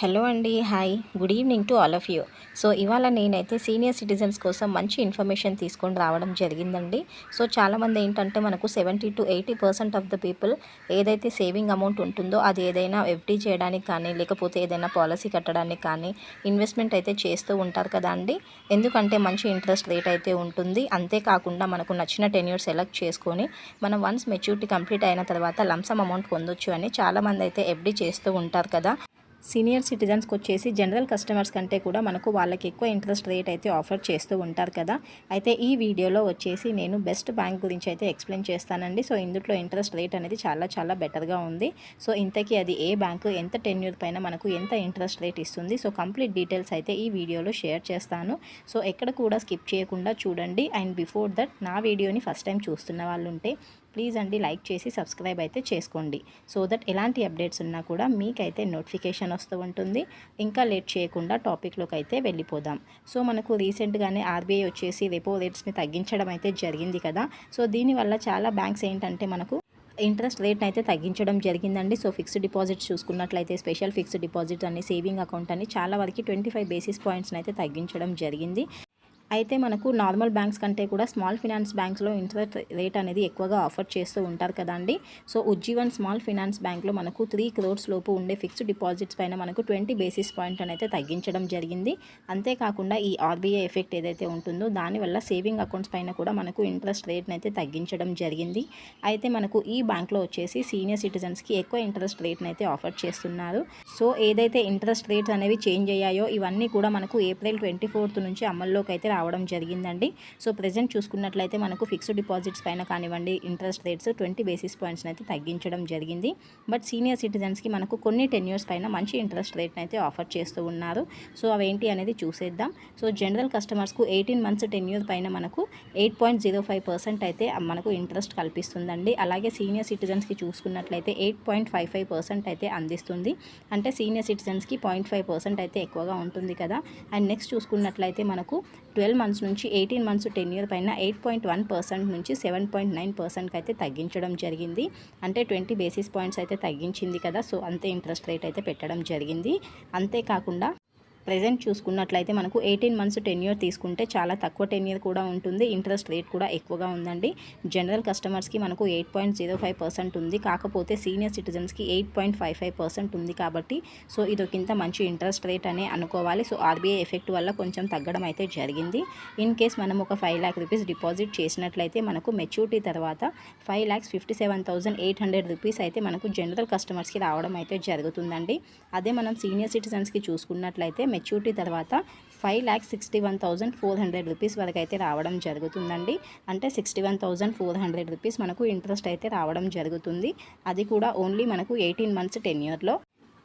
Hello అండి hi good evening to all of you so ఇవాళ నేనైతే సీనియర్ సిటిజన్స్ కోసం మంచి ఇన్ఫర్మేషన్ తీసుకొని రావడం జరిగిందండి. సో చాలామంది ఏంటంటే మనకు seventy to eighty percent of the people ఏదైతే సేవింగ్ అమౌంట్ ఉంటుందో అది ఏదైనా ఎఫ్డీ చేయడానికి కానీ లేకపోతే ఏదైనా పాలసీ కట్టడానికి కానీ ఇన్వెస్ట్మెంట్ అయితే చేస్తూ ఉంటారు కదా అండి. ఎందుకంటే మంచి ఇంట్రెస్ట్ రేట్ అయితే ఉంటుంది. అంతేకాకుండా మనకు నచ్చిన టెన్యూర్ సెలెక్ట్ చేసుకొని మనం వన్స్ మెచ్యూరిటీ కంప్లీట్ అయిన తర్వాత లంసమ్ అమౌంట్ పొందొచ్చు అని చాలామంది అయితే ఎఫ్డీ చేస్తూ ఉంటారు కదా. సీనియర్ సిటిజన్స్కి వచ్చేసి జనరల్ కస్టమర్స్ కంటే కూడా మనకు వాళ్ళకి ఎక్కువ ఇంట్రెస్ట్ రేట్ అయితే ఆఫర్ చేస్తూ ఉంటారు కదా. అయితే ఈ వీడియోలో వచ్చేసి నేను బెస్ట్ బ్యాంక్ గురించి అయితే ఎక్స్ప్లెయిన్ చేస్తానండి. సో ఇందులో ఇంట్రెస్ట్ రేట్ అనేది చాలా చాలా బెటర్గా ఉంది. సో ఇంతకీ అది ఏ బ్యాంకు ఎంత టెన్యూర్ పైన మనకు ఎంత ఇంట్రెస్ట్ రేట్ ఇస్తుంది. సో కంప్లీట్ డీటెయిల్స్ అయితే ఈ వీడియోలో షేర్ చేస్తాను. సో ఎక్కడ కూడా స్కిప్ చేయకుండా చూడండి. అండ్ బిఫోర్ దట్ నా వీడియోని ఫస్ట్ టైం చూస్తున్న వాళ్ళు ఉంటే ప్లీజ్ అండి లైక్ చేసి సబ్స్క్రైబ్ అయితే చేసుకోండి. సో దట్ ఎలాంటి అప్డేట్స్ ఉన్నా కూడా మీకైతే నోటిఫికేషన్ వస్తూ ఉంటుంది. ఇంకా లేట్ చేయకుండా టాపిక్లోకి అయితే వెళ్ళిపోదాం. సో మనకు రీసెంట్గానే ఆర్బీఐ వచ్చేసి రెపో రేట్స్ని తగ్గించడం అయితే జరిగింది కదా. సో దీనివల్ల చాలా బ్యాంక్స్ ఏంటంటే మనకు ఇంట్రెస్ట్ రేట్ని అయితే తగ్గించడం జరిగిందండి. సో ఫిక్స్డ్ డిపాజిట్స్ చూసుకున్నట్లయితే స్పెషల్ ఫిక్స్డ్ డిపాజిట్ అని సేవింగ్ అకౌంట్ అని చాలా వరకు ట్వంటీ ఫైవ్ బేసిస్ పాయింట్స్ని అయితే తగ్గించడం జరిగింది. అయితే మనకు నార్మల్ బ్యాంక్స్ కంటే కూడా స్మాల్ ఫినాన్స్ బ్యాంక్స్లో ఇంట్రెస్ట్ రేట్ అనేది ఎక్కువగా ఆఫర్ చేస్తూ ఉంటారు కదండి. సో ఉజ్జీవన్ స్మాల్ ఫినాన్స్ బ్యాంక్లో మనకు త్రీ క్రోర్స్ లోపు ఉండే ఫిక్స్డ్ డిపాజిట్స్ పైన మనకు ట్వంటీ బేసిస్ పాయింట్ అయితే తగ్గించడం జరిగింది. అంతేకాకుండా ఈ ఆర్బీఐ ఎఫెక్ట్ ఏదైతే ఉంటుందో దానివల్ల సేవింగ్ అకౌంట్స్ పైన కూడా మనకు ఇంట్రెస్ట్ రేట్ని అయితే తగ్గించడం జరిగింది. అయితే మనకు ఈ బ్యాంక్లో వచ్చేసి సీనియర్ సిటిజన్స్కి ఎక్కువ ఇంట్రెస్ట్ రేట్ని అయితే ఆఫర్ చేస్తున్నారు. సో ఏదైతే ఇంట్రెస్ట్ రేట్స్ అనేవి చేంజ్ అయ్యాయో ఇవన్నీ కూడా మనకు ఏప్రిల్ ట్వంటీ ఫోర్త్ నుంచి అమల్లోకి అయితే రావడం జరిగిందండి. సో ప్రజెంట్ చూసుకున్నట్లయితే మనకు ఫిక్స్డ్ డిపాజిట్స్ పైన కానివ్వండి ఇంట్రెస్ట్ రేట్స్ ట్వంటీ బేసిస్ పాయింట్స్ని అయితే తగ్గించడం జరిగింది. బట్ సీనియర్ సిటిజన్స్కి మనకు కొన్ని టెన్ ఇయర్స్ పైన మంచి ఇంట్రెస్ట్ రేట్ని అయితే ఆఫర్ చేస్తూ ఉన్నారు. సో అవేంటి అనేది చూసేద్దాం. సో జనరల్ కస్టమర్స్కు ఎయిటీన్ మంత్స్ టెన్ ఇయర్ పైన మనకు eight point zero five percent అయితే మనకు ఇంట్రెస్ట్ కల్పిస్తుందండి. అలాగే సీనియర్ సిటిజన్స్కి చూసుకున్నట్లయితే eight point five five percent అయితే అందిస్తుంది. అంటే సీనియర్ సిటిజన్స్కి పాయింట్ ఫైవ్ పర్సెంట్ అయితే ఎక్కువగా ఉంటుంది కదా. అండ్ నెక్స్ట్ చూసుకున్నట్లయితే మనకు ట్వెల్వ్ మంత్స్ నుంచి ఎయిటీన్ మంత్స్ టెన్ ఇయర్ పైన ఎయిట్ పాయింట్ వన్ పర్సెంట్ నుంచి సెవెన్ పాయింట్ నైన్ పర్సెంట్కి అయితే తగ్గించడం జరిగింది. అంటే ట్వంటీ బేసిస్ పాయింట్స్ అయితే తగ్గించింది కదా సో అంతే ఇంట్రెస్ట్ రేట్ అయితే పెట్టడం జరిగింది. అంతేకాకుండా ప్రజెంట్ చూసుకున్నట్లయితే మనకు ఎయిటీన్ మంత్స్ టెన్యూర్ తీసుకుంటే చాలా తక్కువ టెన్యూర్ కూడా ఉంటుంది. ఇంట్రెస్ట్ రేట్ కూడా ఎక్కువగా ఉందండి. జనరల్ కస్టమర్స్కి మనకు eight point zero five percent ఉంది. కాకపోతే senior సిటిజన్స్కి eight point five five percent ఉంది కాబట్టి సో ఇది ఒక మంచి ఇంట్రెస్ట్ రేట్ అనే అనుకోవాలి. సో ఆర్బీఐ ఎఫెక్ట్ వల్ల కొంచెం తగ్గడం అయితే జరిగింది. ఇన్ కేస్ మనం ఒక ఫైవ్ ల్యాక్ రూపీస్ డిపాజిట్ చేసినట్లయితే మనకు మెచ్యూరిటీ తర్వాత five lakhs fifty seven thousand eight hundred rupees అయితే మనకు జనరల్ కస్టమర్స్కి రావడం అయితే జరుగుతుందండి. అదే మనం సీనియర్ సిటిజన్స్కి చూసుకున్నట్లయితే మెచ్యూరిటీ తర్వాత five lakhs sixty one thousand four hundred rupees వరకు అయితే రావడం జరుగుతుందండి. అంటే sixty one thousand four hundred rupees మనకు ఇంట్రెస్ట్ అయితే రావడం జరుగుతుంది. అది కూడా ఓన్లీ మనకు ఎయిటీన్ మంత్స్ టెన్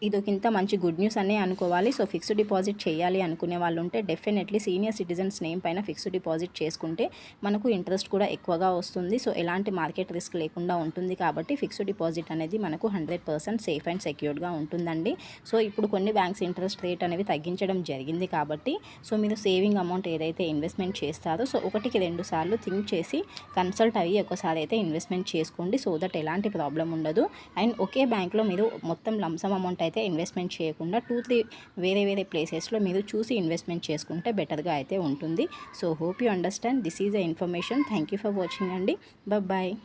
ఇయర్లో ఇది ఒక మంచి గుడ్ న్యూస్ అనే అనుకోవాలి. సో ఫిక్స్డ్ డిపాజిట్ చేయాలి అనుకునే వాళ్ళు ఉంటే డెఫినెట్లీ సీనియర్ సిటిజన్స్ నేమ్ పైన ఫిక్స్డ్ డిపాజిట్ చేసుకుంటే మనకు ఇంట్రెస్ట్ కూడా ఎక్కువగా వస్తుంది. సో ఎలాంటి మార్కెట్ రిస్క్ లేకుండా ఉంటుంది కాబట్టి ఫిక్స్డ్ డిపాజిట్ అనేది మనకు హండ్రెడ్ పర్సెంట్ సేఫ్ అండ్ సెక్యూర్డ్గా ఉంటుందండి. సో ఇప్పుడు కొన్ని బ్యాంక్స్ ఇంట్రెస్ట్ రేట్ అనేవి తగ్గించడం జరిగింది కాబట్టి సో మీరు సేవింగ్ అమౌంట్ ఏదైతే ఇన్వెస్ట్మెంట్ చేస్తారో సో ఒకటికి రెండు సార్లు థింక్ చేసి కన్సల్ట్ అయ్యి ఒకసారి అయితే ఇన్వెస్ట్మెంట్ చేసుకోండి. సో దట్ ఎలాంటి ప్రాబ్లం ఉండదు. అండ్ ఒకే బ్యాంక్లో మీరు మొత్తం లంసమ్ అమౌంట్ అయితే ఇన్వెస్ట్మెంట్ చేయకుండా టూ త్రీ వేరే వేరే ప్లేసెస్లో మీరు చూసి ఇన్వెస్ట్మెంట్ చేసుకుంటే బెటర్గా అయితే ఉంటుంది. So hope you understand this is a information thank you for watching అండి. బాయ్